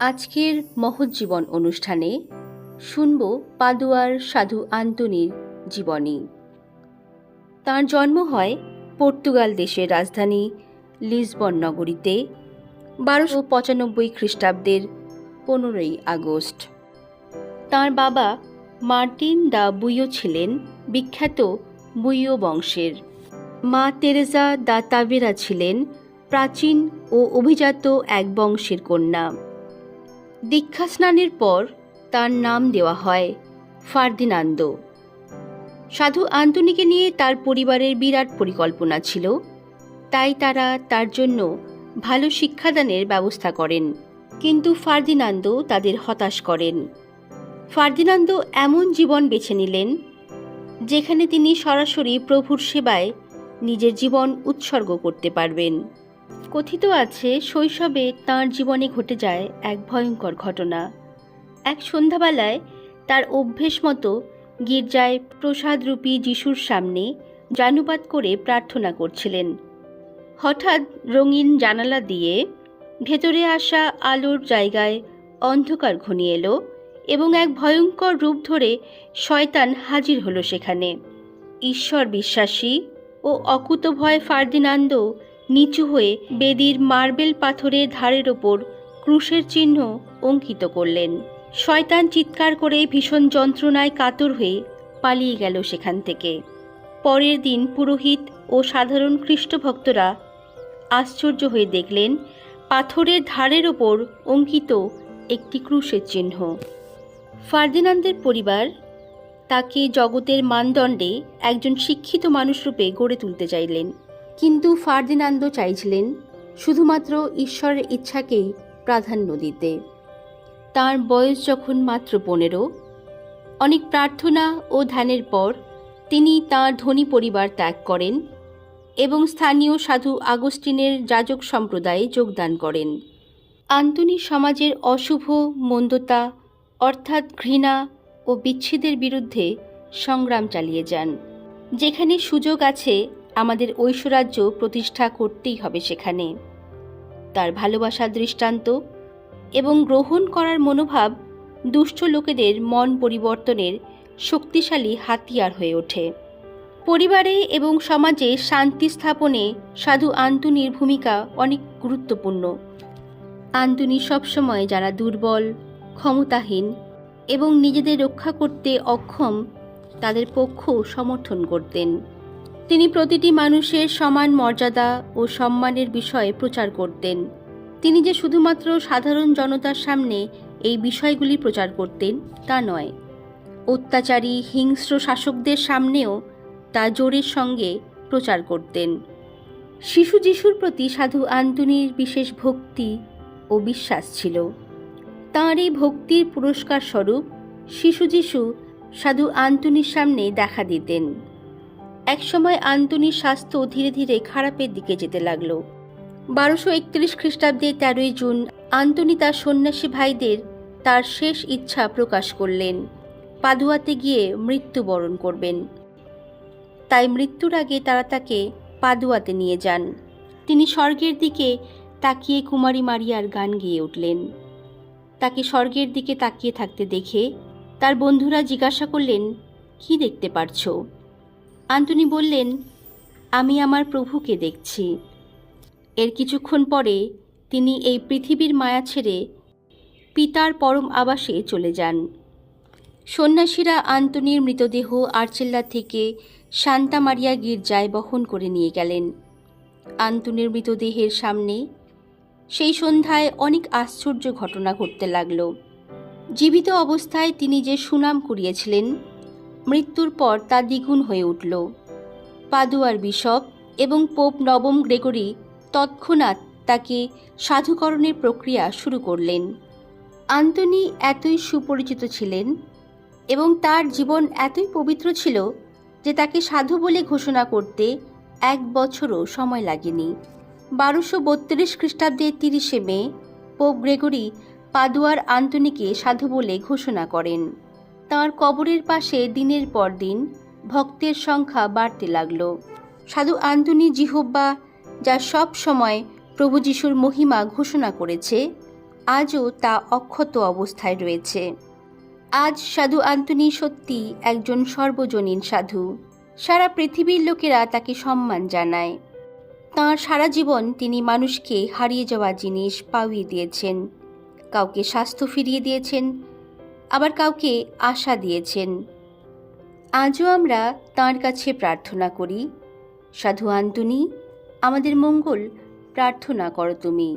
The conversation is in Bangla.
আজকের মহজ্জীবন অনুষ্ঠানে শুনব পাদুয়ার সাধু আন্তনির জীবনী। তার জন্ম হয় পর্তুগাল দেশের রাজধানী লিসবন নগরীতে বারোশো পঁচানব্বই খ্রিস্টাব্দের পনেরোই আগস্ট। তার বাবা মার্টিন দা বুইও ছিলেন বিখ্যাত বুইও বংশের। মা তেরেজা দা তাবেরা ছিলেন প্রাচীন ও অভিজাত এক বংশের কন্যা। দীক্ষা স্নানের পর তার নাম দেওয়া হয় ফার্দিনান্দো। সাধু আন্তনিকে নিয়ে তার পরিবারের বিরাট পরিকল্পনা ছিল। তাই তারা তার জন্য ভালো শিক্ষাদানের ব্যবস্থা করেন। কিন্তু ফার্দিনান্দো তাদের হতাশ করেন। ফার্দিনান্দো এমন জীবন বেছে নিলেন, যেখানে তিনি সরাসরি প্রভুর সেবায় নিজের জীবন উৎসর্গ করতে পারবেন। কথিত আছে, শৈশবে তাঁর জীবনে ঘটে যায় এক ভয়ঙ্কর ঘটনা। এক সন্ধ্যাবেলায় তার অভ্যেস মতো গির্জায় প্রসাদরূপী যিশুর সামনে জানুপাত করে প্রার্থনা করছিলেন। হঠাৎ রঙিন জানালা দিয়ে ভেতরে আসা আলোর জায়গায় অন্ধকার ঘনিয়ে এলো এবং এক ভয়ঙ্কর রূপ ধরে শয়তান হাজির হলো সেখানে। ঈশ্বর বিশ্বাসী ও অকুতভয় ফার্দিনান্দ নিচু হয়ে বেদির মার্বেল পাথরের ধারের ওপর ক্রুশের চিহ্ন অঙ্কিত করলেন। শয়তান চিৎকার করে ভীষণ যন্ত্রণায় কাতর হয়ে পালিয়ে গেল সেখান থেকে। পরের দিন পুরোহিত ও সাধারণ খ্রিস্টভক্তরা আশ্চর্য হয়ে দেখলেন, পাথরের ধারের ওপর অঙ্কিত একটি ক্রুশের চিহ্ন। ফার্দিনান্দের পরিবার তাকে জগতের মানদণ্ডে একজন শিক্ষিত মানুষরূপে গড়ে তুলতে চাইলেন। কিন্তু ফার্দিনান্দ চাইছিলেন শুধুমাত্র ঈশ্বরের ইচ্ছাকেই প্রাধান্য দিতে। তার বয়স যখন মাত্র পনেরো, অনেক প্রার্থনা ও ধ্যানের পর তিনি তার ধনী পরিবার ত্যাগ করেন এবং স্থানীয় সাধু আগস্টিনের যাজক সম্প্রদায়ে যোগদান করেন। আন্তনি সমাজের অশুভ মন্দতা অর্থাৎ ঘৃণা ও বিচ্ছেদের বিরুদ্ধে সংগ্রাম চালিয়ে যান, যেখানে সুযোগ আছে আমাদের ঐশ্বরাজ্য প্রতিষ্ঠা করতেই হবে সেখানে। তার ভালোবাসার দৃষ্টান্ত এবং গ্রহণ করার মনোভাব দুষ্ট লোকেদের মন পরিবর্তনের শক্তিশালী হাতিয়ার হয়ে ওঠে। পরিবারে এবং সমাজে শান্তি স্থাপনে সাধু আন্তনির ভূমিকা অনেক গুরুত্বপূর্ণ। আন্তনি সবসময় যারা দুর্বল, ক্ষমতাহীন এবং নিজেদের রক্ষা করতে অক্ষম, তাদের পক্ষ সমর্থন করতেন। তিনি প্রতিটি মানুষের সমান মর্যাদা ও সম্মানের বিষয়ে প্রচার করতেন। তিনি যে শুধুমাত্র সাধারণ জনতার সামনে এই বিষয়গুলি প্রচার করতেন, তা নয়। অত্যাচারী, হিংস্র শাসকদের সামনেও তা জোরের সঙ্গে প্রচার করতেন। শিশু যিশুর প্রতি সাধু আন্তনির বিশেষ ভক্তি ও বিশ্বাস ছিল। তাঁর এই ভক্তির পুরস্কার স্বরূপ শিশু যিশু সাধু আন্তনির সামনে দেখা দিতেন। একসময় আন্তনির স্বাস্থ্য ধীরে ধীরে খারাপের দিকে যেতে লাগল। বারোশো একত্রিশ খ্রিস্টাব্দে তেরোই জুন আন্তনি তার সন্ন্যাসী ভাইদের তার শেষ ইচ্ছা প্রকাশ করলেন। পাদুয়াতে গিয়ে মৃত্যুবরণ করবেন। তাই মৃত্যুর আগে তারা তাকে পাদুয়াতে নিয়ে যান। তিনি স্বর্গের দিকে তাকিয়ে কুমারী মারিয়ার গান গেয়ে উঠলেন। তাকে স্বর্গের দিকে তাকিয়ে থাকতে দেখে তার বন্ধুরা জিজ্ঞাসা করলেন, কি দেখতে পারছ? আন্তনি বললেন, আমি আমার প্রভুকে দেখছি। এর কিছুক্ষণ পরে তিনি এই পৃথিবীর মায়া ছেড়ে পিতার পরম আবাসে চলে যান। সন্ন্যাসীরা আন্তনির মৃতদেহ আর্চেল্লা থেকে শান্তা মারিয়া গির্জায় বহন করে নিয়ে গেলেন। আন্তনির মৃতদেহের সামনে সেই সন্ধ্যায় অনেক আশ্চর্য ঘটনা ঘটতে লাগল। জীবিত অবস্থায় তিনি যে সুনাম কুড়িয়েছিলেন মৃত্যুর পর তা দ্বিগুণ হয়ে উঠল। পাদুয়ার বিশপ এবং পোপ নবম গ্রেগরি তৎক্ষণাৎ তাকে সাধুকরণের প্রক্রিয়া শুরু করলেন। আন্তনি এতই সুপরিচিত ছিলেন এবং তার জীবন এতই পবিত্র ছিল যে তাকে সাধু বলে ঘোষণা করতে এক বছরও সময় লাগেনি। বারোশো বত্রিশ খ্রিস্টাব্দের তিরিশে মে পোপ গ্রেগরি পাদুয়ার আন্তনিকে সাধু বলে ঘোষণা করেন। তাঁর কবরের পাশে দিনের পর দিন ভক্তের সংখ্যা বাড়তে লাগল। সাধু আন্তনি জিহব্বা যা সব সময় প্রভু যিশুর মহিমা ঘোষণা করেছে, আজও তা অক্ষত অবস্থায় রয়েছে। আজ সাধু আন্তনি সত্যি একজন সর্বজনীন সাধু। সারা পৃথিবীর লোকেরা তাকে সম্মান জানায়। তাঁর সারা জীবন তিনি মানুষকে হারিয়ে যাওয়া জিনিস পাওয়িয়ে দিয়েছেন, কাউকে স্বাস্থ্য ফিরিয়ে দিয়েছেন আবার কাউকে আশা দিয়েছেন। আজও আমরা তাঁর কাছে প্রার্থনা করি, সাধু আন্তনি, আমাদের মঙ্গল প্রার্থনা করো তুমি।